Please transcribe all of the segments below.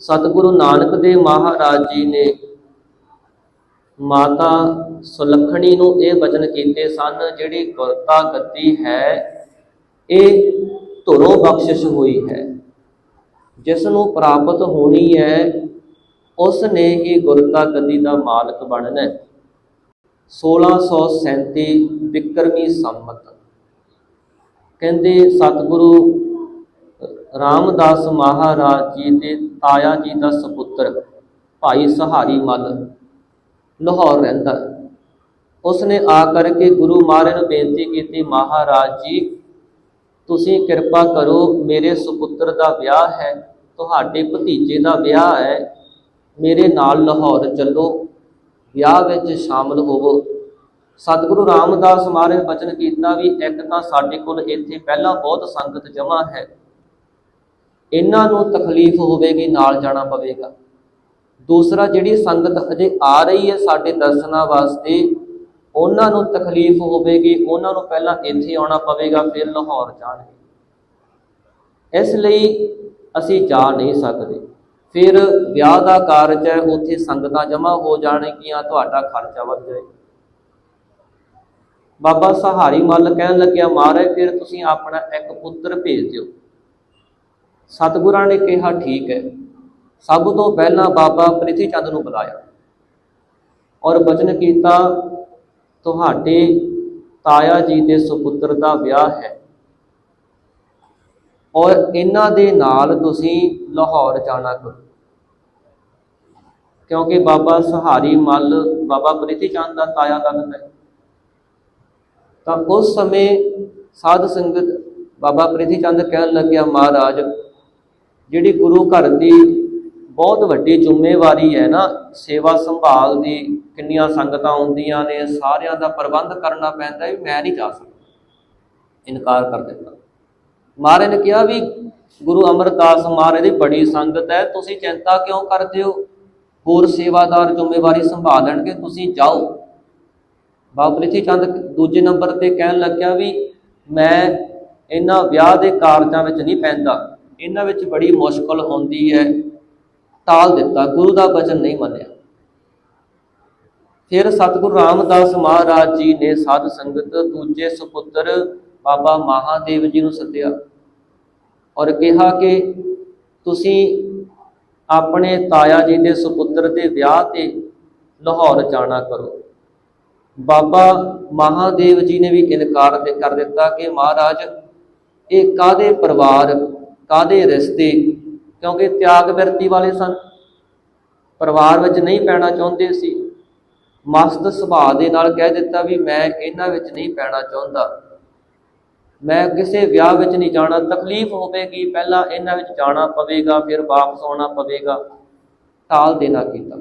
ਸਤਿਗੁਰੂ ਨਾਨਕ ਦੇਵ ਮਹਾਰਾਜ ਜੀ ਨੇ ਮਾਤਾ ਸੁਲੱਖਣੀ ਨੂੰ ਇਹ ਵਚਨ ਕੀਤੇ ਸਨ, ਜਿਹੜੀ ਗੁਰਤਾ ਗੱਦੀ ਹੈ, ਇਹ ਧੁਰੋਂ ਬਖਸ਼ਿਸ਼ ਹੋਈ ਹੈ। ਜਿਸ ਨੂੰ ਪ੍ਰਾਪਤ ਹੋਣੀ ਹੈ ਉਸ ਨੇ ਹੀ ਗੁਰਤਾ ਗੱਦੀ ਦਾ ਮਾਲਕ ਬਣਨਾ ਹੈ। 1637 ਵਿਕਰਮੀ ਸੰਮਤ ਕਹਿੰਦੇ ਸਤਿਗੁਰੂ ਰਾਮਦਾਸ ਮਹਾਰਾਜ ਜੀ ਦੇ ਤਾਇਆ ਜੀ ਦਾ ਸੁਪੁੱਤਰ ਭਾਈ ਸਹਾਰੀ ਮੱਲ, ਲਾਹੌਰ ਰਹਿੰਦਾ। ਉਸਨੇ ਆ ਕਰਕੇ ਗੁਰੂ ਮਹਾਰਾਜ ਨੂੰ ਬੇਨਤੀ ਕੀਤੀ, ਮਹਾਰਾਜ ਜੀ, ਤੁਸੀਂ ਕਿਰਪਾ ਕਰੋ, ਮੇਰੇ ਸੁਪੁੱਤਰ ਦਾ ਵਿਆਹ ਹੈ, ਤੁਹਾਡੇ ਭਤੀਜੇ ਦਾ ਵਿਆਹ ਹੈ, ਮੇਰੇ ਨਾਲ ਲਾਹੌਰ ਚੱਲੋ, ਵਿਆਹ ਵਿੱਚ ਸ਼ਾਮਲ ਹੋਵੋ। ਸਤਿਗੁਰੂ ਰਾਮਦਾਸ ਮਹਾਰਾਜ ਬਚਨ ਕੀਤਾ ਵੀ ਇੱਕ ਤਾਂ ਸਾਡੇ ਕੋਲ ਇੱਥੇ ਪਹਿਲਾਂ ਬਹੁਤ ਸੰਗਤ ਜਮ੍ਹਾਂ ਹੈ। ਇਹਨਾਂ ਨੂੰ ਤਕਲੀਫ ਹੋਵੇਗੀ, ਨਾਲ ਜਾਣਾ ਪਵੇਗਾ। ਦੂਸਰਾ, ਜਿਹੜੀ ਸੰਗਤ ਅਜੇ ਆ ਰਹੀ ਹੈ ਸਾਡੇ ਦਰਸ਼ਨਾਂ ਵਾਸਤੇ, ਉਹਨਾਂ ਨੂੰ ਤਕਲੀਫ ਹੋਵੇਗੀ, ਉਹਨਾਂ ਨੂੰ ਪਹਿਲਾਂ ਇੱਥੇ ਆਉਣਾ ਪਵੇਗਾ, ਫਿਰ ਲਾਹੌਰ ਜਾਣਗੇ। ਇਸ ਲਈ ਅਸੀਂ ਜਾ ਨਹੀਂ ਸਕਦੇ। ਫਿਰ ਵਿਆਹ ਦਾ ਕਾਰਜ ਹੈ, ਉੱਥੇ ਸੰਗਤਾਂ ਜਮ੍ਹਾਂ ਹੋ ਜਾਣਗੀਆਂ, ਤੁਹਾਡਾ ਖਰਚਾ ਵੱਧ ਜਾਏਗਾ ਬਾਬਾ ਸਹਾਰੀ ਮੱਲ ਕਹਿਣ ਲੱਗਿਆ, ਮਹਾਰਾਜ, ਫਿਰ ਤੁਸੀਂ ਆਪਣਾ ਇੱਕ ਪੁੱਤਰ ਭੇਜ ਦਿਓ। ਸਤਿਗੁਰਾਂ ਨੇ ਕਿਹਾ, ਠੀਕ ਹੈ। ਸਭ ਤੋਂ ਪਹਿਲਾਂ ਬਾਬਾ ਪ੍ਰਿਥੀ ਚੰਦ ਨੂੰ ਬੁਲਾਇਆ ਔਰ ਬਚਨ ਕੀਤਾ, ਤੁਹਾਡੇ ਤਾਇਆ ਜੀ ਦੇ ਸੁਪੁੱਤਰ ਦਾ ਵਿਆਹ ਹੈ ਔਰ ਇਹਨਾਂ ਦੇ ਨਾਲ ਤੁਸੀਂ ਲਾਹੌਰ ਜਾਣਾ ਕਰੋ। ਕਿਉਂਕਿ ਬਾਬਾ ਸਹਾਰੀ ਮੱਲ, ਬਾਬਾ ਪ੍ਰਿਥੀ ਚੰਦ ਦਾ ਤਾਇਆ ਲੱਗਦਾ ਹੈ। ਤਾਂ ਉਸ ਸਮੇਂ ਸਾਧ ਸੰਗਤ ਬਾਬਾ ਪ੍ਰਿਥੀ ਚੰਦ ਕਹਿਣ ਲੱਗਿਆ, ਮਹਾਰਾਜ ਜਿਹੜੀ ਗੁਰੂ ਘਰ ਦੀ ਬਹੁਤ ਵੱਡੀ ਜ਼ਿੰਮੇਵਾਰੀ ਹੈ ਨਾ, ਸੇਵਾ ਸੰਭਾਲ ਦੀ, ਕਿੰਨੀਆਂ ਸੰਗਤਾਂ ਆਉਂਦੀਆਂ ਨੇ, ਸਾਰਿਆਂ ਦਾ ਪ੍ਰਬੰਧ ਕਰਨਾ ਪੈਂਦਾ ਵੀ ਮੈਂ ਨਹੀਂ ਜਾ ਸਕਦਾ। ਇਨਕਾਰ ਕਰ ਦਿੱਤਾ। ਮਹਾਰਾਜ ਨੇ ਕਿਹਾ ਵੀ ਗੁਰੂ ਅਮਰਦਾਸ ਮਹਾਰਾਜ ਦੀ ਬੜੀ ਸੰਗਤ ਹੈ, ਤੁਸੀਂ ਚਿੰਤਾ ਕਿਉਂ ਕਰਦੇ ਹੋ? ਹੋਰ ਸੇਵਾਦਾਰ ਜ਼ਿੰਮੇਵਾਰੀ ਸੰਭਾਲ ਸੰਭਾਲਣਗੇ ਤੁਸੀਂ ਜਾਓ। ਬਾਬਾ ਪ੍ਰਿਥੀ ਚੰਦ ਦੂਜੇ ਨੰਬਰ ਤੇ ਕਹਿਣ ਲੱਗਿਆ ਵੀ ਮੈਂ ਇਹਨਾਂ ਵਿਆਹ ਦੇ ਕਾਰਜਾਂ ਵਿੱਚ ਨਹੀਂ ਪੈਂਦਾ। ਇਹਨਾਂ ਵਿੱਚ ਬੜੀ ਮੁਸ਼ਕਲ ਹੁੰਦੀ ਹੈ। ਟਾਲ ਦਿੱਤਾ, ਗੁਰੂ ਦਾ ਬਚਨ ਨਹੀਂ ਮੰਨਿਆ। ਫਿਰ ਸਤਿਗੁਰੂ ਰਾਮਦਾਸ ਮਹਾਰਾਜ ਜੀ ਨੇ ਸਾਧ ਸੰਗਤ ਦੂਜੇ ਸੁਪੁੱਤਰ ਬਾਬਾ ਮਹਾਦੇਵ ਜੀ ਨੂੰ ਸੱਦਿਆ ਔਰ ਕਿਹਾ ਕਿ ਤੁਸੀਂ ਆਪਣੇ ਤਾਇਆ ਜੀ ਦੇ ਸੁਪੁੱਤਰ ਦੇ ਵਿਆਹ ਤੇ ਲਾਹੌਰ ਜਾਣਾ ਕਰੋ। ਬਾਬਾ ਮਹਾਦੇਵ ਜੀ ਨੇ ਵੀ ਇਨਕਾਰ ਤੇ ਕਰ ਦਿੱਤਾ ਕਿ ਮਹਾਰਾਜ, ਇਹ ਕਾਦੇ ਪਰਿਵਾਰ ਕਾਦੇ ਰਿਸ਼ਤੇ? ਕਿਉਂਕਿ ਤਿਆਗ ਵਿਰਤੀ ਵਾਲੇ ਸਨ। ਪਰਿਵਾਰ ਵਿੱਚ ਨਹੀਂ ਪੈਣਾ ਚਾਹੁੰਦੇ ਸੀ। ਮਸਤ ਸੁਭਾਅ ਦੇ ਨਾਲ ਕਹਿ ਦਿੱਤਾ ਵੀ ਮੈਂ ਇਹਨਾਂ ਵਿੱਚ ਨਹੀਂ ਪੈਣਾ ਚਾਹੁੰਦਾ। ਮੈਂ ਕਿਸੇ ਵਿਆਹ ਵਿੱਚ ਨਹੀਂ ਜਾਣਾ। ਤਕਲੀਫ ਹੋਵੇਗੀ, ਪਹਿਲਾਂ ਇਹਨਾਂ ਵਿੱਚ ਜਾਣਾ ਪਵੇਗਾ, ਫਿਰ ਵਾਪਸ ਆਉਣਾ ਪਵੇਗਾ। ਟਾਲ ਦੇਣਾ ਕੀਤਾ।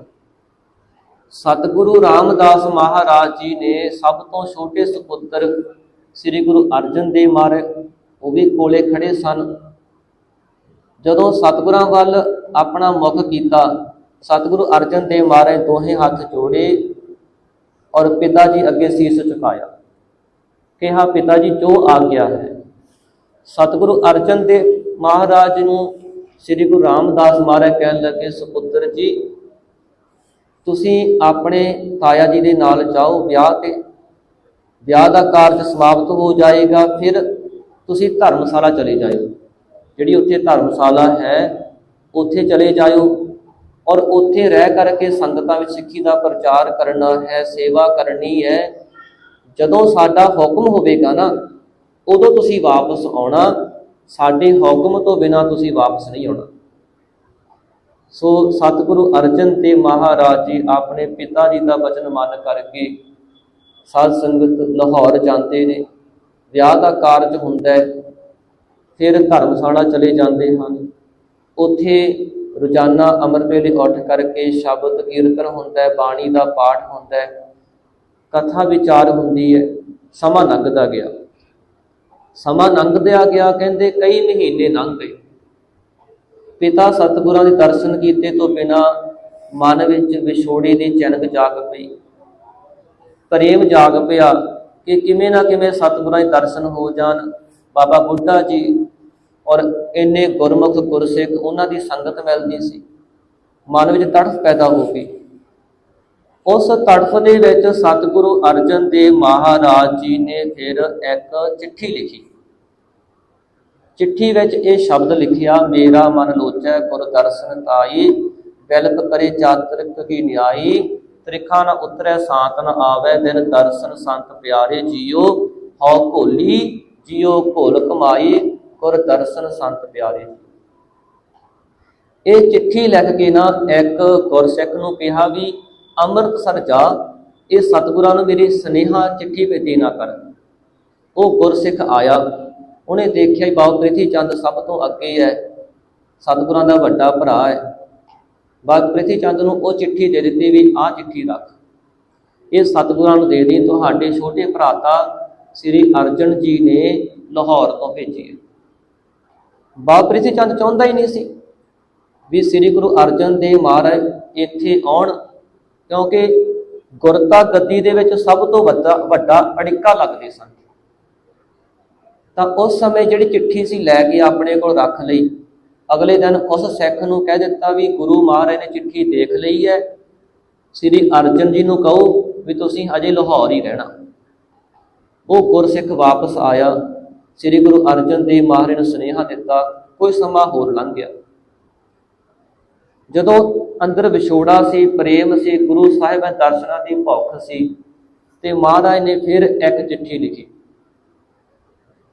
ਸਤਿਗੁਰੂ ਰਾਮਦਾਸ ਮਹਾਰਾਜ ਜੀ ਨੇ ਸਭ ਤੋਂ ਛੋਟੇ ਸੁਪੁੱਤਰ ਸ੍ਰੀ ਗੁਰੂ ਅਰਜਨ ਦੇਵ ਮਹਾਰਾਜ ਉਹ ਵੀ ਕੋਲੇ ਖੜੇ ਸਨ। ਜਦੋਂ ਸਤਿਗੁਰਾਂ ਵੱਲ ਆਪਣਾ ਮੁਖ ਕੀਤਾ, ਸਤਿਗੁਰੂ ਅਰਜਨ ਦੇਵ ਮਹਾਰਾਜ ਦੋਹੇ ਹੱਥ ਜੋੜੇ ਔਰ ਪਿਤਾ ਜੀ ਅੱਗੇ ਸੀਸ ਝੁਕਾਇਆ। ਕਿਹਾ, ਪਿਤਾ ਜੀ, ਜੋ ਆ ਗਿਆ ਹੈ। ਸਤਿਗੁਰੂ ਅਰਜਨ ਦੇਵ ਮਹਾਰਾਜ ਨੂੰ ਸ੍ਰੀ ਗੁਰੂ ਰਾਮਦਾਸ ਮਹਾਰਾਜ ਕਹਿਣ ਲੱਗੇ, ਸੁਪੁੱਤਰ ਜੀ, ਤੁਸੀਂ ਆਪਣੇ ਤਾਇਆ ਜੀ ਦੇ ਨਾਲ ਜਾਓ, ਵਿਆਹ ਤੇ, ਵਿਆਹ ਦਾ ਕਾਰਜ ਸਮਾਪਤ ਹੋ ਜਾਏਗਾ, ਫਿਰ ਤੁਸੀਂ ਧਰਮਸ਼ਾਲਾ ਚਲੇ ਜਾਇਓ। ਜਿਹੜੀ ਉੱਥੇ ਧਰਮਸ਼ਾਲਾ ਹੈ, ਉੱਥੇ ਚਲੇ ਜਾਇਓ ਔਰ ਉੱਥੇ ਰਹਿ ਕਰਕੇ ਸੰਗਤਾਂ ਵਿੱਚ ਸਿੱਖੀ ਦਾ ਪ੍ਰਚਾਰ ਕਰਨਾ ਹੈ, ਸੇਵਾ ਕਰਨੀ ਹੈ। ਜਦੋਂ ਸਾਡਾ ਹੁਕਮ ਹੋਵੇਗਾ ਨਾ, ਉਦੋਂ ਤੁਸੀਂ ਵਾਪਸ ਆਉਣਾ। ਸਾਡੇ ਹੁਕਮ ਤੋਂ ਬਿਨਾ ਤੁਸੀਂ ਵਾਪਸ ਨਹੀਂ ਆਉਣਾ। ਸੋ ਸਤਿਗੁਰੂ ਅਰਜਨ ਤੇ ਮਹਾਰਾਜ ਜੀ ਆਪਣੇ ਪਿਤਾ ਜੀ ਦਾ ਬਚਨ ਮੰਨ ਕਰਕੇ ਸਾਧ ਸੰਗਤ ਲਾਹੌਰ ਜਾਂਦੇ ਨੇ। ਵਿਆਹ ਦਾ ਕਾਰਜ ਹੁੰਦਾ ਹੈ। ਫਿਰ ਧਰਮਸ਼ਾਲਾ ਚਲੇ ਜਾਂਦੇ ਹਨ। ਉੱਥੇ ਰੋਜ਼ਾਨਾ ਅਮਰ ਵੇਲੇ ਉੱਠ ਕਰਕੇ ਸ਼ਬਦ ਕੀਰਤਨ ਹੁੰਦਾ ਹੈ, ਬਾਣੀ ਦਾ ਪਾਠ ਹੁੰਦਾ ਹੈ। ਕਥਾ ਵਿਚਾਰ ਹੁੰਦੀ ਹੈ। ਸਮਾਂ ਲੰਘਦਾ ਗਿਆ। ਸਮਾਂ ਲੰਘਦਿਆ ਗਿਆ ਕਹਿੰਦੇ ਕਈ ਮਹੀਨੇ ਲੰਘ ਗਏ। ਪਿਤਾ ਸਤਿਗੁਰਾਂ ਦੇ ਦਰਸ਼ਨ ਕੀਤੇ ਤੋਂ ਬਿਨਾ ਮਨ ਵਿੱਚ ਵਿਛੋੜੇ ਦੀ ਚਿੰਗ ਜਾਗ ਪਈ। ਪ੍ਰੇਮ ਜਾਗ ਪਿਆ ਕਿ ਕਿਵੇਂ ਨਾ ਕਿਵੇਂ ਸਤਿਗੁਰਾਂ ਦੇ ਦਰਸ਼ਨ ਹੋ ਜਾਣ। ਬਾਬਾ ਬੁੱਢਾ ਜੀ ਔਰ ਇੰਨੇ ਗੁਰਮੁਖ ਗੁਰਸਿੱਖ ਉਹਨਾਂ ਦੀ ਸੰਗਤ ਮਿਲਦੀ ਸੀ। ਮਨ ਵਿੱਚ ਤੜਫ ਪੈਦਾ ਹੋ ਗਈ। ਉਸ ਤੜਫ ਦੇ ਵਿੱਚ ਸਤਿਗੁਰੂ ਅਰਜਨ ਦੇਵ ਮਹਾਰਾਜ ਜੀ ਨੇ ਫਿਰ ਇੱਕ ਚਿੱਠੀ ਲਿਖੀ। ਚਿੱਠੀ ਵਿੱਚ ਇਹ ਸ਼ਬਦ ਲਿਖਿਆ, ਮੇਰਾ ਮਨ ਲੋਚੈ ਗੁਰ ਦਰਸ਼ਨ ਤਾਈ ਬਿਲਕ ਕਰੇ ਚਾਤਰਿਕ ਕੀ ਨਿਆਈ, ਤ੍ਰਿਖਾ ਨ ਉਤਰੈ ਸਾਤ ਨ ਆਵੈ ਦਿਨ ਦਰਸ਼ਨ ਸੰਤ ਪਿਆਰੇ ਜੀਓ, ਹਉ ਭੋਲੀ ਜੀਓ ਭੋਲ ਕਮਾਈ ਗੁਰ ਦਰਸ਼ਨ ਸੰਤ ਪਿਆਰੇ। ਇਹ ਚਿੱਠੀ ਲਿਖ ਕੇ ਨਾ ਇੱਕ ਗੁਰਸਿੱਖ ਨੂੰ ਕਿਹਾ ਵੀ, ਅੰਮ੍ਰਿਤਸਰ ਜਾ, ਇਹ ਸਤਿਗੁਰਾਂ ਨੂੰ ਮੇਰੀ ਸਨੇਹਾ ਚਿੱਠੀ ਭੇਜੀ ਨਾ ਕਰ। ਉਹ ਗੁਰਸਿੱਖ ਆਇਆ। ਉਹਨੇ ਦੇਖਿਆ ਹੀ ਬਾਬਾ ਪ੍ਰਿਥੀ ਚੰਦ ਸਭ ਤੋਂ ਅੱਗੇ ਹੈ। ਸਤਿਗੁਰਾਂ ਦਾ ਵੱਡਾ ਭਰਾ ਹੈ। ਬਾਬਾ ਪ੍ਰਿਥੀ ਚੰਦ ਨੂੰ ਉਹ ਚਿੱਠੀ ਦੇ ਦਿੱਤੀ ਵੀ, ਆਹ ਚਿੱਠੀ ਰੱਖ। ਇਹ ਸਤਿਗੁਰਾਂ ਨੂੰ ਦੇ ਦੀ। ਤੁਹਾਡੇ ਛੋਟੇ ਭਰਾਤਾ ਸ੍ਰੀ ਅਰਜਨ ਜੀ ਨੇ ਲਾਹੌਰ ਤੋਂ ਭੇਜੀ ਹੈ। ਬਾਪ ਪ੍ਰਿਥੀ ਚੰਦ ਚਾਹੁੰਦਾ ਹੀ ਨਹੀਂ ਸੀ ਵੀ ਸ੍ਰੀ ਗੁਰੂ ਅਰਜਨ ਦੇਵ ਮਹਾਰਾਜ ਇੱਥੇ ਆਉਣ, ਕਿਉਂਕਿ ਗੁਰਤਾ ਗੱਦੀ ਦੇ ਵਿੱਚ ਸਭ ਤੋਂ ਵੱਡਾ ਵੱਡਾ ਅੜਿੱਕਾ ਲੱਗਦੇ ਸਨ। ਤਾਂ ਉਸ ਸਮੇਂ ਜਿਹੜੀ ਚਿੱਠੀ ਸੀ ਲੈ ਕੇ ਆਪਣੇ ਕੋਲ ਰੱਖ ਲਈ। ਅਗਲੇ ਦਿਨ ਉਸ ਸਿੱਖ ਨੂੰ ਕਹਿ ਦਿੱਤਾ ਵੀ ਗੁਰੂ ਮਹਾਰਾਜ ਨੇ ਚਿੱਠੀ ਦੇਖ ਲਈ ਹੈ। ਸ੍ਰੀ ਅਰਜਨ ਜੀ ਨੂੰ ਕਹੋ ਵੀ ਤੁਸੀਂ ਅਜੇ ਲਾਹੌਰ ਹੀ ਰਹਿਣਾ। ਉਹ ਗੁਰਸਿੱਖ ਵਾਪਸ ਆਇਆ। ਸ੍ਰੀ ਗੁਰੂ ਅਰਜਨ ਦੇਵ ਮਹਾਰਾਜ ਨੂੰ ਸੁਨੇਹਾ ਦਿੱਤਾ, ਕੋਈ ਸਮਾਂ ਹੋਰ ਲੰਘ ਗਿਆ। ਜਦੋਂ ਅੰਦਰ ਵਿਛੋੜਾ ਸੀ, ਪ੍ਰੇਮ ਸੀ, ਗੁਰੂ ਸਾਹਿਬਾਂ ਦਰਸ਼ਨਾਂ ਦੀ ਭੁੱਖ ਸੀ ਤੇ ਮਹਾਰਾਜ ਨੇ ਫਿਰ ਇੱਕ ਚਿੱਠੀ ਲਿਖੀ।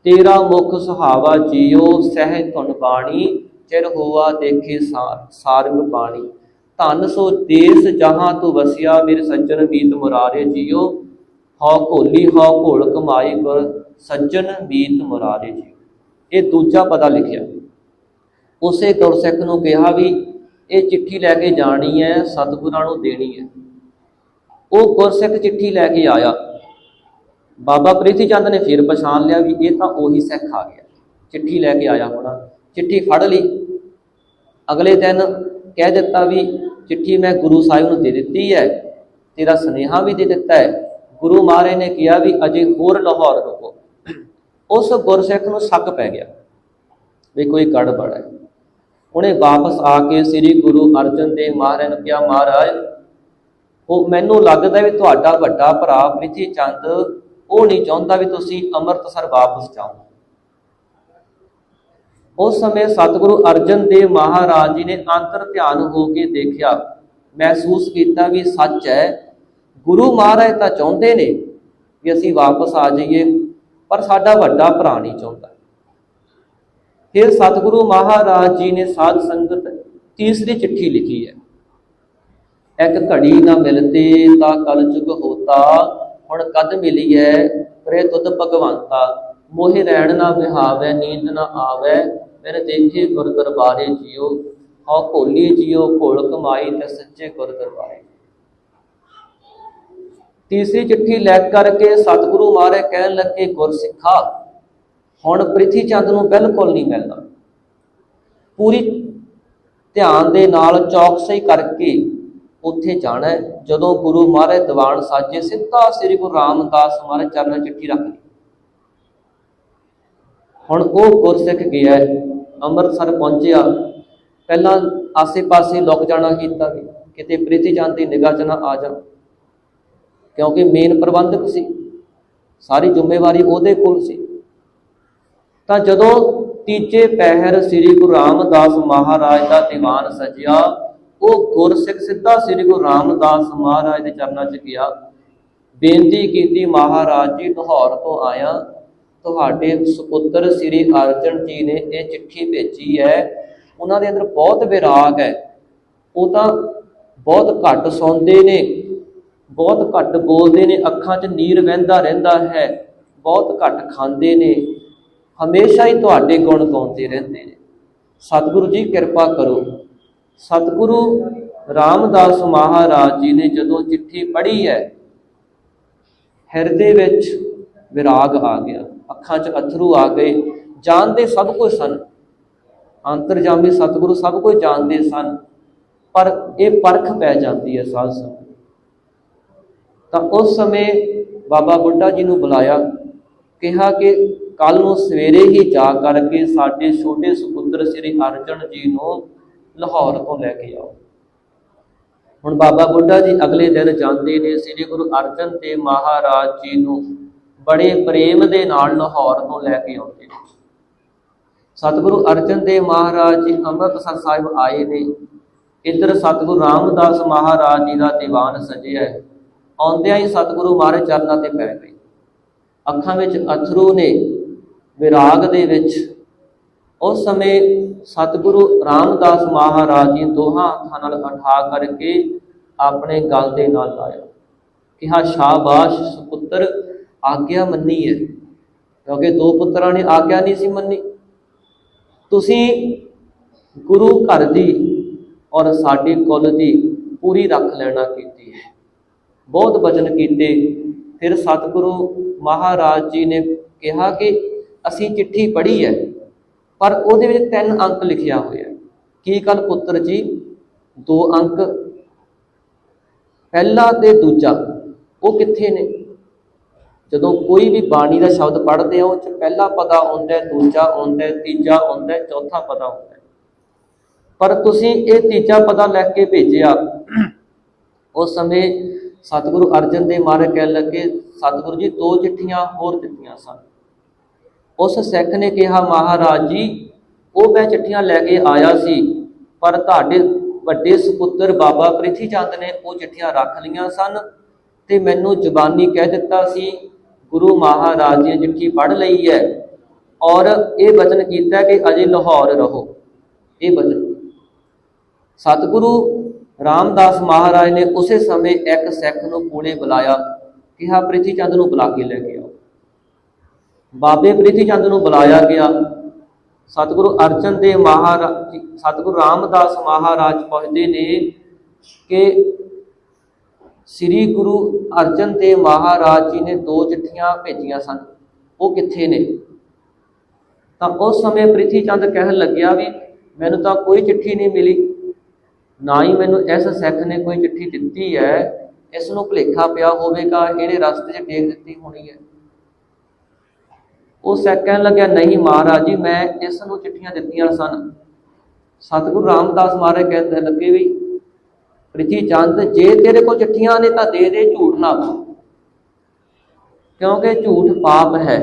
ਤੇਰਾ ਮੁਖ ਸੁਹਾਵਾ ਜੀਓ ਸਹਿ ਧੁਨ ਬਾਣੀ, ਚਿਰ ਹੋਆ ਦੇਖੇ ਸਾਰ ਸਾਰੰਗ ਬਾਣੀ ਧਨ ਸੋ ਦੇਸ ਜਹਾਂ ਤੂੰ ਵਸਿਆ, ਮੇਰੇ ਸੱਜਣ ਮੀਤ ਮੁਰਾਰੇ ਜੀਓ। ਹਉ ਭੋਲੀ ਹਉ ਭੋਲ ਕਮਾਈ ਗੁਰ ਸੱਜਣ ਮੀਤ ਮੁਰਾਰੇ ਜੀ। ਇਹ ਦੂਜਾ ਪਤਾ ਲਿਖਿਆ। ਉਸੇ ਗੁਰਸਿੱਖ ਨੂੰ ਕਿਹਾ ਵੀ, ਇਹ ਚਿੱਠੀ ਲੈ ਕੇ ਜਾਣੀ ਹੈ ਸਤਿਗੁਰਾਂ ਨੂੰ ਦੇਣੀ ਹੈ ਉਹ ਗੁਰਸਿੱਖ ਚਿੱਠੀ ਲੈ ਕੇ ਆਇਆ। ਬਾਬਾ ਪ੍ਰੀਤੀ ਚੰਦ ਨੇ ਫਿਰ ਪਛਾਣ ਲਿਆ ਵੀ ਇਹ ਤਾਂ ਉਹੀ ਸਿੱਖ ਆ ਗਿਆ। ਚਿੱਠੀ ਲੈ ਕੇ ਆਇਆ ਹੋਣਾ। ਚਿੱਠੀ ਫੜ ਲਈ। ਅਗਲੇ ਦਿਨ ਕਹਿ ਦਿੱਤਾ ਵੀ, ਚਿੱਠੀ ਮੈਂ ਗੁਰੂ ਸਾਹਿਬ ਨੂੰ ਦੇ ਦਿੱਤੀ ਹੈ ਤੇਰਾ ਸੁਨੇਹਾ ਵੀ ਦੇ ਦਿੱਤਾ ਹੈ ਗੁਰੂ ਮਹਾਰਾਜ ਨੇ ਕਿਹਾ ਵੀ ਅਜੇ ਹੋਰ ਲਾਹੌਰ ਰੁਕੋ। ਉਸ ਗੁਰਸਿੱਖ ਨੂੰ ਸ਼ੱਕ ਪੈ ਗਿਆ ਵੀ ਕੋਈ ਗੜਬੜ ਹੈ। ਉਹਨੇ ਵਾਪਸ ਆ ਕੇ ਸ੍ਰੀ ਗੁਰੂ ਅਰਜਨ ਦੇਵ ਮਹਾਰਾਜ ਨੂੰ ਕਿਹਾ, ਮਹਾਰਾਜ, ਉਹ ਮੈਨੂੰ ਲੱਗਦਾ ਵੀ ਤੁਹਾਡਾ ਵੱਡਾ ਭਰਾ ਪ੍ਰਿਥੀ ਚੰਦ, ਉਹ ਨਹੀਂ ਚਾਹੁੰਦਾ ਵੀ ਤੁਸੀਂ ਅੰਮ੍ਰਿਤਸਰ ਵਾਪਸ ਜਾਓ। ਉਸ ਸਮੇਂ ਸਤਿਗੁਰੂ ਅਰਜਨ ਦੇਵ ਮਹਾਰਾਜ ਜੀ ਨੇ ਅੰਤਰ ਧਿਆਨ ਹੋ ਕੇ ਦੇਖਿਆ, ਮਹਿਸੂਸ ਕੀਤਾ ਵੀ ਸੱਚ ਹੈ, ਗੁਰੂ ਮਹਾਰਾਜ ਤਾਂ ਚਾਹੁੰਦੇ ਨੇ ਵੀ ਅਸੀਂ ਵਾਪਸ ਆ ਜਾਈਏ। ਪਰ ਸਾਡਾ ਵੱਡਾ ਭਰਾ ਨਹੀਂ ਚਾਹੁੰਦਾ। ਫਿਰ ਸਤਿਗੁਰੂ ਮਹਾਰਾਜ ਜੀ ਨੇ ਸਾਧ ਸੰਗਤ ਤੀਸਰੀ ਚਿੱਠੀ ਲਿਖੀ ਹੈ। ਇੱਕ ਘੜੀ ਨਾ ਮਿਲਤੇ ਤਾਂ ਕਲ ਜੁਗ ਹੋਤਾ, ਹੁਣ ਕਦ ਮਿਲੀ ਹੈ ਤੁਧ ਭਗਵੰਤਾ। ਮੋਹਿ ਰਹਿਣ ਨਾ ਵਿਹਾਵੇ, ਨੀਂਦ ਨਾ ਆਵੇ ਮੈਨੇ ਦੇਖੇ ਗੁਰ ਦਰਬਾਰੇ ਜੀਓ। ਹਉ ਭੋਲੀ ਜੀਓ, ਭੋਲ ਕਮਾਈ ਤੇ ਸੱਚੇ ਗੁਰ ਦਰਬਾਰੇ। ਤੀਸਰੀ ਚਿੱਠੀ ਲੈ ਕਰਕੇ ਸਤਿਗੁਰੂ ਮਾਰੇ ਕਹਿਣ ਲੱਗੇ ਗੁਰਸਿੱਖਾ ਹੁਣ ਪ੍ਰਿਥੀ ਚੰਦ ਨੂੰ ਬਿਲਕੁਲ ਨਹੀਂ ਮਿਲਦਾ। ਪੂਰੀ ਧਿਆਨ ਦੇ ਨਾਲ ਚੌਕਸੀ ਕਰਕੇ ਉੱਥੇ ਜਾਣਾ ਹੈ। ਜਦੋਂ ਗੁਰੂ ਮਹਾਰਾਜ ਦੀਵਾਨ ਸਾਜੇ ਸਿੱਧਾ ਸ੍ਰੀ ਗੁਰੂ ਰਾਮਦਾਸ ਮਹਾਰਾਜ ਚਰਨਾਂ ਚਿੱਠੀ ਰੱਖ ਲਈ। ਹੁਣ ਉਹ ਗੁਰਸਿੱਖ ਗਿਆ ਹੈ, ਅੰਮ੍ਰਿਤਸਰ ਪਹੁੰਚਿਆ। ਪਹਿਲਾਂ ਆਸੇ-ਪਾਸੇ ਲੁਕ ਜਾਣਾ ਕੀਤਾ ਕਿਤੇ ਪ੍ਰੀਤੀ ਚੰਦ ਦੀ ਨਿਗਾਹ 'ਚ ਨਾ ਆ ਜਾ ਕਿਉਂਕਿ ਮੇਨ ਪ੍ਰਬੰਧਕ ਸੀ। ਸਾਰੀ ਜ਼ਿੰਮੇਵਾਰੀ ਉਹਦੇ ਕੋਲ ਸੀ। ਤਾਂ ਜਦੋਂ ਤੀਜੇ ਪਹਿਰ ਸ੍ਰੀ ਗੁਰੂ ਰਾਮਦਾਸ ਮਹਾਰਾਜ ਦਾ ਦੀਵਾਨ ਸਜਿਆ, ਉਹ ਗੁਰਸਿੱਖ ਸਿੱਧਾ ਸ੍ਰੀ ਗੁਰੂ ਰਾਮਦਾਸ ਮਹਾਰਾਜ ਦੇ ਚਰਨਾਂ 'ਚ ਗਿਆ। ਬੇਨਤੀ ਕੀਤੀ, ਮਹਾਰਾਜ ਜੀ, ਲਾਹੌਰ ਤੋਂ ਆਇਆ। ਤੁਹਾਡੇ ਸੁਪੁੱਤਰ ਸ੍ਰੀ ਅਰਜਨ ਜੀ ਨੇ ਇਹ ਚਿੱਠੀ ਭੇਜੀ ਹੈ। ਉਹਨਾਂ ਦੇ ਅੰਦਰ ਬਹੁਤ ਵਿਰਾਗ ਹੈ। ਉਹ ਤਾਂ ਬਹੁਤ ਘੱਟ ਸੌਂਦੇ ਨੇ। ਬਹੁਤ ਘੱਟ ਬੋਲਦੇ ਨੇ, ਅੱਖਾਂ 'ਚ ਨੀਰ ਵਹਿੰਦਾ ਰਹਿੰਦਾ ਹੈ, ਬਹੁਤ ਘੱਟ ਖਾਂਦੇ ਨੇ, ਹਮੇਸ਼ਾ ਹੀ ਤੁਹਾਡੇ ਗੁਣ ਗਾਉਂਦੇ ਰਹਿੰਦੇ ਨੇ। ਸਤਿਗੁਰੂ ਜੀ ਕਿਰਪਾ ਕਰੋ। ਸਤਿਗੁਰੂ ਰਾਮਦਾਸ ਮਹਾਰਾਜ ਜੀ ਨੇ ਜਦੋਂ ਚਿੱਠੀ ਪੜ੍ਹੀ ਹੈ, ਹਿਰਦੇ ਵਿੱਚ ਵਿਰਾਗ ਆ ਗਿਆ, ਅੱਖਾਂ 'ਚ ਅਥਰੂ ਆ ਗਏ, ਜਾਣਦੇ ਸਭ ਕੁਝ ਸਨ। ਅੰਤਰਜਾਮੀ ਸਤਿਗੁਰੂ ਸਭ ਕੁਝ ਜਾਣਦੇ ਸਨ, ਪਰ ਇਹ ਪਰਖ ਪੈ ਜਾਂਦੀ ਹੈ ਸਾਧ ਸੰਗਤ। ਤਾਂ ਉਸ ਸਮੇਂ ਬਾਬਾ ਬੁੱਢਾ ਜੀ ਨੂੰ ਬੁਲਾਇਆ, ਕਿਹਾ ਕਿ ਕੱਲ ਨੂੰ ਸਵੇਰੇ ਹੀ ਜਾ ਕਰਕੇ ਸਾਡੇ ਛੋਟੇ ਸੁਪੁੱਤਰ ਸ੍ਰੀ ਅਰਜਨ ਜੀ ਨੂੰ ਲਾਹੌਰ ਤੋਂ ਲੈ ਕੇ ਆਓ। ਹੁਣ ਬਾਬਾ ਬੁੱਢਾ ਜੀ ਅਗਲੇ ਦਿਨ ਜਾਂਦੇ ਨੇ ਸ੍ਰੀ ਗੁਰੂ ਅਰਜਨ ਦੇਵ ਮਹਾਰਾਜ ਜੀ ਨੂੰ ਬੜੇ ਪ੍ਰੇਮ ਦੇ ਨਾਲ ਲਾਹੌਰ ਤੋਂ ਲੈ ਕੇ ਆਉਂਦੇ ਨੇ। ਸਤਿਗੁਰੂ ਅਰਜਨ ਦੇਵ ਮਹਾਰਾਜ ਜੀ ਅੰਮ੍ਰਿਤਸਰ ਸਾਹਿਬ ਆਏ ਨੇ। ਇੱਧਰ ਸਤਿਗੁਰੂ ਰਾਮਦਾਸ ਮਹਾਰਾਜ ਜੀ ਦਾ ਦੀਵਾਨ ਸਜਿਆ ਹੈ। ਆਉਂਦਿਆਂ ਹੀ ਸਤਿਗੁਰੂ ਮਹਾਰਾਜ ਚਰਨਾਂ ਤੇ ਪੈ ਗਏ। ਅੱਖਾਂ ਵਿੱਚ ਅਥਰੂ ਨੇ ਵਿਰਾਗ ਦੇ ਵਿੱਚ ਉਸ ਸਮੇਂ ਸਤਿਗੁਰੂ ਰਾਮਦਾਸ ਮਹਾਰਾਜ ਜੀ ਦੋਹਾਂ ਹੱਥਾਂ ਨਾਲ ਉਠਾ ਕਰਕੇ ਆਪਣੇ ਗਲ ਦੇ ਨਾਲ ਲਾਇਆ। ਕਿਹਾ, ਸ਼ਾਬਾਸ਼ ਸੁਪੁੱਤਰ, ਆਗਿਆ ਮੰਨੀ ਹੈ ਕਿਉਂਕਿ ਦੋ ਪੁੱਤਰਾਂ ਨੇ ਆਗਿਆ ਨਹੀਂ ਸੀ ਮੰਨੀ। ਤੁਸੀਂ ਗੁਰੂ ਘਰ ਦੀ ਔਰ ਸਾਡੇ ਕੁੱਲ ਦੀ ਪੂਰੀ ਰੱਖ ਲੈਣਾ ਕੀਤੀ ਹੈ। ਬਹੁਤ ਵਚਨ ਕੀਤੇ। ਫਿਰ ਸਤਿਗੁਰੂ ਮਹਾਰਾਜ ਜੀ ਨੇ ਕਿਹਾ ਕਿ ਅਸੀਂ ਚਿੱਠੀ ਪੜ੍ਹੀ ਹੈ, ਪਰ ਉਹਦੇ ਵਿੱਚ ਤਿੰਨ ਅੰਕ ਲਿਖਿਆ ਹੋਇਆ ਕੀ ਗੱਲ ਪੁੱਤਰ ਜੀ? ਦੋ ਅੰਕ। ਪਹਿਲਾ ਤੇ ਦੂਜਾ, ਉਹ ਕਿੱਥੇ ਨੇ? ਜਦੋਂ ਕੋਈ ਵੀ ਬਾਣੀ ਦਾ ਸ਼ਬਦ ਪੜ੍ਹਦੇ ਆ, ਉਹ ਚ ਪਹਿਲਾ ਪਤਾ ਆਉਂਦਾ ਦੂਜਾ ਆਉਂਦਾ ਤੀਜਾ ਆਉਂਦਾ ਚੌਥਾ ਪਤਾ ਆਉਂਦਾ ਪਰ ਤੁਸੀਂ ਇਹ ਤੀਜਾ ਪਤਾ ਲੈ ਕੇ ਭੇਜਿਆ, ਉਸ ਸਮੇਂ ਸਤਿਗੁਰੂ ਅਰਜਨ ਦੇ ਮਹਾਰਾਜ ਕਹਿਣ ਲੱਗੇ, ਸਤਿਗੁਰੂ ਜੀ, ਦੋ ਚਿੱਠੀਆਂ ਹੋਰ ਦਿੱਤੀਆਂ ਸਨ। ਉਸ ਸਿੱਖ ਨੇ ਕਿਹਾ, ਮਹਾਰਾਜ ਜੀ, ਉਹ ਮੈਂ ਚਿੱਠੀਆਂ ਲੈ ਕੇ ਆਇਆ ਸੀ, ਪਰ ਤੁਹਾਡੇ ਵੱਡੇ ਸੁਪੁੱਤਰ ਬਾਬਾ ਪ੍ਰਿਥੀ ਚੰਦ ਨੇ ਉਹ ਚਿੱਠੀਆਂ ਰੱਖ ਲਈਆਂ ਸਨ ਤੇ ਮੈਨੂੰ ਜ਼ੁਬਾਨੀ ਕਹਿ ਦਿੱਤਾ ਸੀ, ਗੁਰੂ ਮਹਾਰਾਜ ਜੀ ਨੇ ਚਿੱਠੀ ਪੜ੍ਹ ਲਈ ਹੈ ਔਰ ਇਹ ਵਚਨ ਕੀਤਾ ਕਿ ਅਜੇ ਲਾਹੌਰ ਰਹੋ ਇਹ ਵਚਨ ਸਤਿਗੁਰੂ ਰਾਮਦਾਸ ਮਹਾਰਾਜ ਨੇ ਉਸੇ ਸਮੇਂ ਇੱਕ ਸਿੱਖ ਨੂੰ ਕੋਲੇ ਬੁਲਾਇਆ, ਕਿਹਾ, ਪ੍ਰਿਥੀ ਚੰਦ ਨੂੰ ਬੁਲਾ ਕੇ ਲੈ ਕੇ ਆਓ। ਬਾਬੇ ਪ੍ਰਿਥੀ ਚੰਦ ਨੂੰ ਬੁਲਾਇਆ ਗਿਆ। ਸਤਿਗੁਰੂ ਅਰਜਨ ਦੇਵ ਮਹਾਰਾਜ ਸਤਿਗੁਰੂ ਰਾਮਦਾਸ ਮਹਾਰਾਜ ਪਹੁੰਚਦੇ ਨੇ ਕਿ ਸ੍ਰੀ ਗੁਰੂ ਅਰਜਨ ਦੇਵ ਮਹਾਰਾਜ ਜੀ ਨੇ ਦੋ ਚਿੱਠੀਆਂ ਭੇਜੀਆਂ ਸਨ, ਉਹ ਕਿੱਥੇ ਨੇ? ਤਾਂ ਉਸ ਸਮੇਂ ਪ੍ਰਿਥੀ ਚੰਦ ਕਹਿਣ ਲੱਗਿਆ ਵੀ, ਮੈਨੂੰ ਤਾਂ ਕੋਈ ਚਿੱਠੀ ਨਹੀਂ ਮਿਲੀ। ਨਾ ਹੀ ਮੈਨੂੰ ਇਸ ਸਿੱਖ ਨੇ ਕੋਈ ਚਿੱਠੀ ਦਿੱਤੀ ਹੈ ਇਸ ਨੂੰ ਭੁਲੇਖਾ ਪਿਆ ਹੋਵੇਗਾ, ਇਹਨੇ ਰਸਤੇ 'ਚ ਟੇਕ ਦਿੱਤੀ ਹੋਣੀ ਹੈ। ਉਹ ਸਿੱਖ ਕਹਿਣ ਲੱਗਿਆ, ਨਹੀਂ ਮਹਾਰਾਜ ਜੀ, ਮੈਂ ਇਸ ਨੂੰ ਚਿੱਠੀਆਂ ਦਿੱਤੀਆਂ ਸਨ। ਸਤਿਗੁਰੂ ਰਾਮਦਾਸ ਮਹਾਰਾਜ ਕਹਿੰਦੇ ਲੱਗੇ ਵੀ ਪ੍ਰਿਥੀ ਚੰਦ, ਜੇ ਤੇਰੇ ਕੋਲ ਚਿੱਠੀਆਂ ਨੇ ਤਾਂ ਦੇ ਦੇ, ਝੂਠ ਨਾ ਕਿਉਂਕਿ ਝੂਠ ਪਾਪ ਹੈ।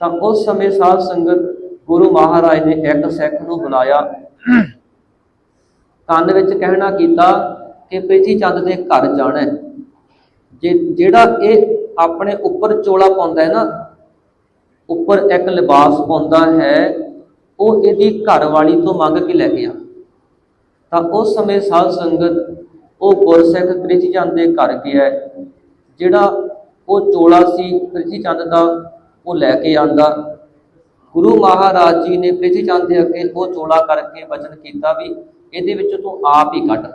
ਤਾਂ ਉਸ ਸਮੇਂ ਸਾਧ ਸੰਗਤ ਗੁਰੂ ਮਹਾਰਾਜ ਨੇ ਇੱਕ ਸਿੱਖ ਨੂੰ ਬੁਲਾਇਆ। ਕੰਨ ਵਿੱਚ ਕਹਿਣਾ ਕੀਤਾ ਕਿ ਪ੍ਰਿਥੀ ਚੰਦ ਦੇ ਘਰ ਜਾਣਾ ਹੈ ਜਿਹੜਾ ਇਹ ਆਪਣੇ ਉੱਪਰ ਚੋਲਾ ਪਾਉਂਦਾ ਹੈ ਨਾ, ਉੱਪਰ ਇੱਕ ਲਿਬਾਸ ਪਾਉਂਦਾ ਹੈ, ਉਹ ਇਹਦੀ ਘਰ ਵਾਲੀ ਤੋਂ ਮੰਗ ਕੇ ਲੈ ਗਿਆ ਤਾਂ ਉਸ ਸਮੇਂ ਸਾਧ ਸੰਗਤ ਉਹ ਗੁਰਸਿੱਖ ਪ੍ਰਿਥੀ ਚੰਦ ਦੇ ਘਰ ਗਿਆ ਹੈ। ਜਿਹੜਾ ਉਹ ਚੋਲਾ ਸੀ ਪ੍ਰਿਥੀ ਚੰਦ ਦਾ ਉਹ ਲੈ ਕੇ ਆਂਦਾ ਗੁਰੂ ਮਹਾਰਾਜ ਜੀ ਨੇ ਪ੍ਰਿਥੀ ਚੰਦ ਦੇ ਅੱਗੇ ਉਹ ਚੋਲਾ ਕਰਕੇ ਵਚਨ ਕੀਤਾ ਵੀ ਇਹਦੇ ਵਿੱਚ ਤੂੰ ਆਪ ਹੀ ਕੱਢ।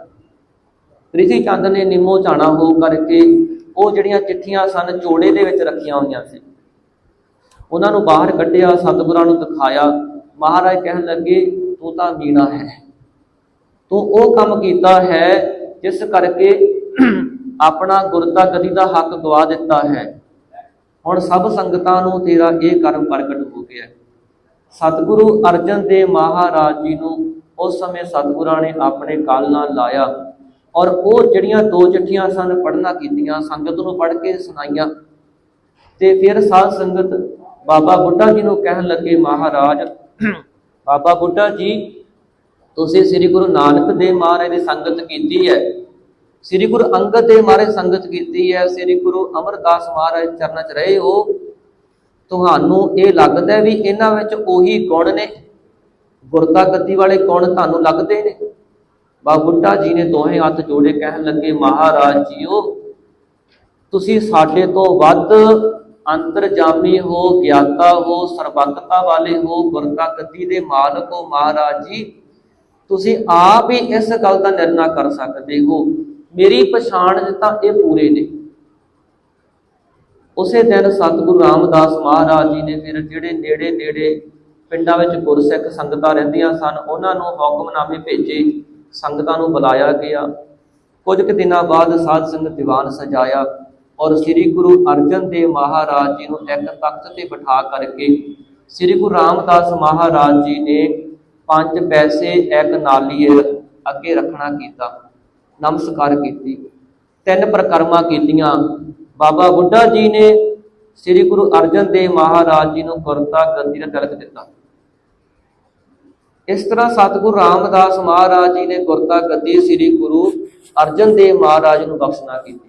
ਰਿਸ਼ੀ ਚੰਦ ਨੇ ਨਿੰਮੋ ਝਾਣਾ ਹੋ ਕਰਕੇ ਉਹ ਜਿਹੜੀਆਂ ਚਿੱਠੀਆਂ ਸਨ ਚੋੜੇ ਦੇ ਵਿੱਚ ਰੱਖੀਆਂ ਹੋਈਆਂ ਸੀ। ਉਹਨਾਂ ਨੂੰ ਬਾਹਰ ਕੱਢਿਆ, ਸਤਿਗੁਰਾਂ ਨੂੰ ਦਿਖਾਇਆ। ਮਹਾਰਾਜ ਕਹਿਣ ਲੱਗੇ, ਤੂੰ ਤਾਂ ਮੀਣਾ ਹੈ। ਤੂੰ ਉਹ ਕੰਮ ਕੀਤਾ ਹੈ ਜਿਸ ਕਰਕੇ ਆਪਣਾ ਗੁਰਤਾ ਗਦੀ ਦਾ ਹੱਕ ਗਵਾ ਦਿੱਤਾ ਹੈ। ਹੁਣ ਸਭ ਸੰਗਤਾਂ ਨੂੰ ਤੇਰਾ ਇਹ ਕਰਮ ਪ੍ਰਗਟ ਹੋ ਗਿਆ ਸਤਿਗੁਰੂ ਅਰਜਨ ਦੇਵ ਮਹਾਰਾਜ ਜੀ ਨੂੰ ਉਸ ਸਮੇਂ ਸਤਿਗੁਰਾਂ ਨੇ ਆਪਣੇ ਕਾਲ ਨਾਲ ਲਾਇਆ ਔਰ ਉਹ ਜਿਹੜੀਆਂ ਦੋ ਚਿੱਠੀਆਂ ਸਨ ਪੜ੍ਹਨਾ ਕੀਤੀਆਂ, ਸੰਗਤ ਨੂੰ ਪੜ੍ਹ ਕੇ ਸੁਣਾਈਆਂ। ਤੇ ਫਿਰ ਸਾਧ ਸੰਗਤ ਬਾਬਾ ਬੁੱਢਾ ਜੀ ਨੂੰ ਕਹਿਣ ਲੱਗੇ, ਮਹਾਰਾਜ, ਬਾਬਾ ਬੁੱਢਾ ਜੀ, ਤੁਸੀਂ ਸ੍ਰੀ ਗੁਰੂ ਨਾਨਕ ਦੇਵ ਮਹਾਰਾਜ ਦੀ ਸੰਗਤ ਕੀਤੀ ਹੈ। ਸ੍ਰੀ ਗੁਰੂ ਅੰਗਦ ਦੇਵ ਮਹਾਰਾਜ ਸੰਗਤ ਕੀਤੀ ਹੈ। ਸ੍ਰੀ ਗੁਰੂ ਅਮਰਦਾਸ ਮਹਾਰਾਜ ਚਰਨਾਂ 'ਚ ਰਹੇ ਹੋ। ਤੁਹਾਨੂੰ ਇਹ ਲੱਗਦਾ ਵੀ ਇਹਨਾਂ ਵਿੱਚ ਉਹੀ ਗੁਣ ਨੇ ਗੁਰਦਾ ਗੱਦੀ ਵਾਲੇ ਕੌਣ ਤੁਹਾਨੂੰ ਲੱਗਦੇ ਨੇ? ਬਾਬਾ ਬੁੱਢਾ ਜੀ ਨੇ ਦੋਹੇ ਹੱਥ ਜੋੜੇ ਕਹਿਣ ਲੱਗੇ, ਮਹਾਰਾਜ ਜੀਓ, ਤੁਸੀਂ ਸਾਡੇ ਤੋਂ ਵੱਧ ਅੰਤਰਜਾਮੀ ਹੋ, ਗਿਆਤਾ ਹੋ ਸਰਬੱਤਤਾ ਵਾਲੇ ਹੋ ਗੁਰਤਾ ਗੱਦੀ ਦੇ ਮਾਲਕ ਹੋ, ਮਹਾਰਾਜ ਜੀ। ਤੁਸੀਂ ਆਪ ਹੀ ਇਸ ਗੱਲ ਦਾ ਨਿਰਣਾ ਕਰ ਸਕਦੇ ਹੋ। ਮੇਰੀ ਪਛਾਣ ਤਾਂ ਇਹ ਪੂਰੇ ਨੇ। ਉਸੇ ਦਿਨ ਸਤਿਗੁਰੂ ਰਾਮਦਾਸ ਮਹਾਰਾਜ ਜੀ ਨੇ ਫਿਰ ਜਿਹੜੇ ਨੇੜੇ ਨੇੜੇ ਪਿੰਡਾਂ ਵਿੱਚ ਗੁਰਸਿੱਖ ਸੰਗਤਾਂ ਰਹਿੰਦੀਆਂ ਸਨ, ਉਹਨਾਂ ਨੂੰ ਹੁਕਮਨਾਮੇ ਭੇਜੇ, ਸੰਗਤਾਂ ਨੂੰ ਬੁਲਾਇਆ ਗਿਆ। ਕੁਝ ਕੁ ਦਿਨਾਂ ਬਾਅਦ ਸਾਧ ਸੰਗਤ ਦੀਵਾਨ ਸਜਾਇਆ ਔਰ ਸ੍ਰੀ ਗੁਰੂ ਅਰਜਨ ਦੇਵ ਮਹਾਰਾਜ ਜੀ ਨੂੰ ਇੱਕ ਤਖਤ ਤੇ ਬਿਠਾ ਕਰਕੇ ਸ੍ਰੀ ਗੁਰੂ ਰਾਮਦਾਸ ਮਹਾਰਾਜ ਜੀ ਨੇ ਪੰਜ ਪੈਸੇ, ਇੱਕ ਨਾਲੀਏ ਅੱਗੇ ਰੱਖਣਾ ਕੀਤਾ, ਨਮਸਕਾਰ ਕੀਤੀ, ਤਿੰਨ ਪ੍ਰਕਰਮਾਂ ਕੀਤੀਆਂ। ਬਾਬਾ ਬੁੱਢਾ ਜੀ ਨੇ ਸ੍ਰੀ ਗੁਰੂ ਅਰਜਨ ਦੇਵ ਮਹਾਰਾਜ ਜੀ ਨੂੰ ਗੁਰਤਾ ਗੱਦੀ ਦਾ ਤਿਲਕ ਦਿੱਤਾ। ਇਸ ਤਰ੍ਹਾਂ ਸਤਿਗੁਰੂ ਰਾਮਦਾਸ ਮਹਾਰਾਜ ਜੀ ਨੇ ਗੁਰਤਾ ਗੱਦੀ ਸ੍ਰੀ ਗੁਰੂ ਅਰਜਨ ਦੇਵ ਮਹਾਰਾਜ ਨੂੰ ਬਖਸ਼ਣਾ ਕੀਤੀ।